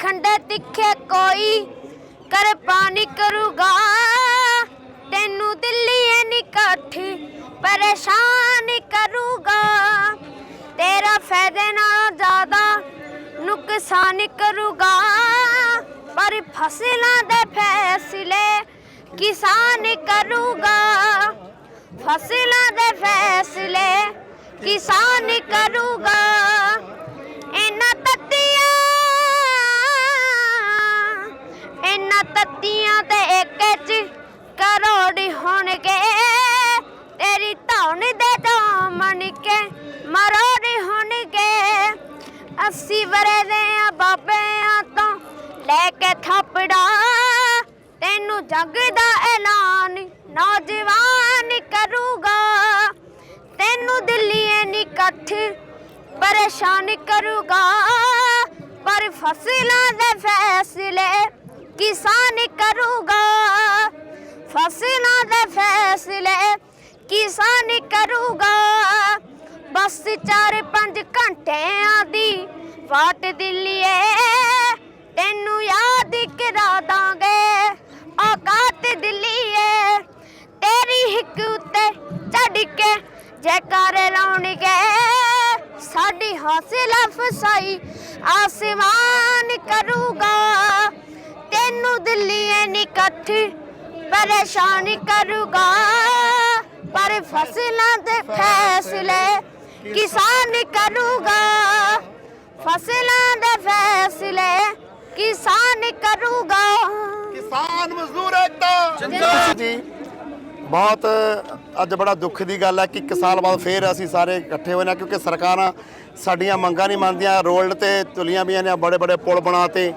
ਖੰਡੇ ਤਿੱਖੇ ਕੋਈ ਕਰ ਪਾਣੀ ਕਰੂਗਾ। ਤੈਨੂੰ ਦਿੱਲੀ ਐ ਨਿਕਾਠੀ ਪਰੇਸ਼ਾਨ ਕਰੂਗਾ। ਤੇਰਾ ਫਾਇਦੇ ਨਾਲ ਜ਼ਿਆਦਾ ਨੁਕਸਾਨ ਕਰੂਗਾ। ਪਰ ਫਸਲਾਂ ਦੇ ਫੈਸਲੇ ਕਿਸਾਨ ਕਰੂਗਾ। ਫਸਲਾਂ ਦੇ ਫੈਸਲੇ ਕਿਸਾਨ ਕਰੂਗਾ। ਤੱਤੀਆਂ ਇੱਕ ਚ ਕਰੋੜ ਹੋਣਗੇ। ਤੇਰੀ ਧੌਣ ਦੇ ਦਾਮਨ ਕੇ ਮਰੋੜ ਹੋਣਗੇ। ਅੱਸੀ ਵਰੇ ਦੇ ਆ ਬਾਬਿਆਂ ਤੋਂ ਲੈ ਕੇ ਥਾਪੜਾ। ਤੈਨੂੰ ਜੱਗ ਦਾ ਐਲਾਨ ਨੌਜਵਾਨ ਕਰੂਗਾ। ਤੈਨੂੰ ਦਿੱਲੀਏ ਐ ਇਕੱਠ ਪਰੇਸ਼ਾਨ ਕਰੂਗਾ। ਪਰ ਫਸਲਾਂ ਦੇ ਫੈਸਲੇ ਕਿਸਾਨ ਕਰੂਗਾ? ਫਸਲਾਂ ਦੇ ਫੈਸਲੇ ਕਿਸਾਨ ਕਰੂਗਾ। ਬਸ 4-5 ਘੰਟਿਆਂ ਦੀ ਵਾਟ ਦਿੱਲੀਏ, ਤੈਨੂੰ ਯਾਦ ਕਰਾ ਦਾਂਗੇ। ਔਕਾਤ ਦਿੱਲੀਏ, ਤੇਰੀ ਹਿੱਕ ਉੱਤੇ ਚੜ ਕੇ ਜੈਕਾਰੇ ਲਾਉਣਗੇ। ਸਾਡੀ ਹੌਸਲਾ ਫਸਾਈ, ਆਸਮਾਨ ਕਰੂਗਾ। ਨਿਕੱਠ ਪਰੇਸ਼ਾਨ ਕਰੂਗਾ। ਪਰ ਫਸਲਾਂ ਦੇ ਫੈਸਲੇ ਕਿਸਾਨ ਕਰੂਗਾ। ਫਸਲਾਂ ਦੇ ਫੈਸਲੇ ਕਿਸਾਨ ਕਰੂਗਾ। ਕਿਸਾਨ ਮਜ਼ਦੂਰ ਏਕਤਾ। ਜੀ ਬਹੁਤ ਅੱਜ ਬੜਾ ਦੁੱਖ ਦੀ ਗੱਲ ਹੈ ਕਿ ਇੱਕ ਸਾਲ ਬਾਅਦ ਫੇਰ ਅਸੀਂ ਸਾਰੇ ਇਕੱਠੇ ਹੋਏ ਨੇ ਕਿਉਂਕਿ ਸਰਕਾਰਾਂ ਸਾਡੀਆਂ ਮੰਗਾਂ ਨਹੀਂ ਮੰਨਦੀਆਂ ਰੋਲਡ ਤੇ ਤੁਲੀਆਂ ਵੀਆਂ ਨੇ ਬੜੇ ਬੜੇ ਪੁਲ ਬਣਾਤੇ।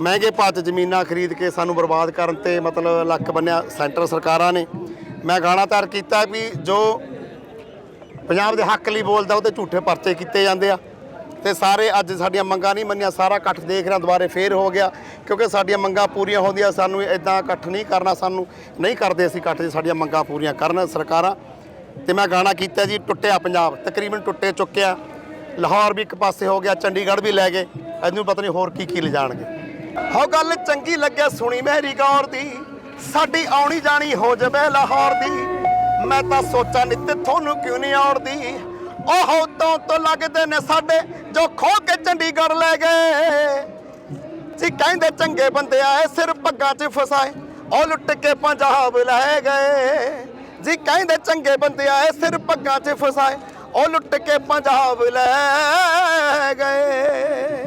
ਮਹਿੰਗੇ ਭਾਅ 'ਚ ਜ਼ਮੀਨਾਂ ਖਰੀਦ ਕੇ ਸਾਨੂੰ ਬਰਬਾਦ ਕਰਨ ਤੇ ਮਤਲਬ ਲੱਕ ਬੰਨਿਆ ਸੈਂਟਰ ਸਰਕਾਰਾਂ ਨੇ। ਮੈਂ ਗਾਣਾ ਤਿਆਰ ਕੀਤਾ ਵੀ ਜੋ ਪੰਜਾਬ ਦੇ ਹੱਕ ਲਈ ਬੋਲਦਾ, ਉਹਦੇ ਝੂਠੇ ਪਰਚੇ ਕੀਤੇ ਜਾਂਦੇ ਆ। ਤੇ ਸਾਰੇ ਅੱਜ ਸਾਡੀਆਂ ਮੰਗਾਂ ਨਹੀਂ ਮੰਨੀਆਂ, ਸਾਰਾ ਇਕੱਠ ਦੇਖ ਰਿਹਾ ਦੁਬਾਰੇ ਫੇਰ ਹੋ ਗਿਆ। ਕਿਉਂਕਿ ਸਾਡੀਆਂ ਮੰਗਾਂ ਪੂਰੀਆਂ ਹੁੰਦੀਆਂ, ਸਾਨੂੰ ਇਦਾਂ ਇਕੱਠ ਨਹੀਂ ਕਰਨਾ, ਸਾਨੂੰ ਨਹੀਂ ਕਰਦੇ ਅਸੀਂ ਇਕੱਠ ਜੇ ਸਾਡੀਆਂ ਮੰਗਾਂ ਪੂਰੀਆਂ ਕਰਨ ਸਰਕਾਰਾਂ। ਤੇ ਮੈਂ ਗਾਣਾ ਕੀਤਾ ਜੀ, ਟੁੱਟਿਆ ਪੰਜਾਬ, ਤਕਰੀਬਨ ਟੁੱਟੇ ਚੁੱਕਿਆ। ਲਾਹੌਰ ਵੀ ਇੱਕ ਪਾਸੇ ਹੋ ਗਿਆ, ਚੰਡੀਗੜ੍ਹ ਵੀ ਲੈ ਗਏ। ਇਹਨੂੰ ਪਤਾ ਨਹੀਂ ਹੋਰ ਕੀ ਕੀ ਲਿਜਾਣਗੇ। ਹੋ ਗੱਲ ਚੰਗੀ ਲੱਗਿਆ ਸੁਣੀ ਮੇਰੀ ਗੌਰ ਦੀ। ਸਾਡੀ ਆਉਣੀ ਜਾਣੀ ਹੋ ਜਵੇ ਲਾਹੌਰ ਦੀ। ਮੈਂ ਤਾਂ ਸੋਚਾਂ ਨਿੱਤ ਤੁਹਾਨੂੰ ਕਿਉਂ ਨਹੀਂ ਔੜਦੀ ਉਹ ਤੋਂ ਤੋਂ ਲੱਗਦੇ ਨੇ ਸਾਡੇ ਜੋ ਖੋ ਕੇ ਚੰਡੀਗੜ੍ਹ ਲੈ ਗਏ। ਜੀ ਕਹਿੰਦੇ ਚੰਗੇ ਬੰਦੇ ਆਏ ਸਿਰ ਪੱਗਾਂ 'ਚ ਫਸਾਏ, ਉਹ ਲੁੱਟ ਕੇ ਪੰਜਾਬ ਲੈ ਗਏ। ਜੀ ਕਹਿੰਦੇ ਚੰਗੇ ਬੰਦੇ ਆਏ ਸਿਰ ਪੱਗਾਂ 'ਚ ਫਸਾਏ, ਉਹ ਲੁੱਟ ਕੇ ਪੰਜਾਬ ਲੈ ਗਏ।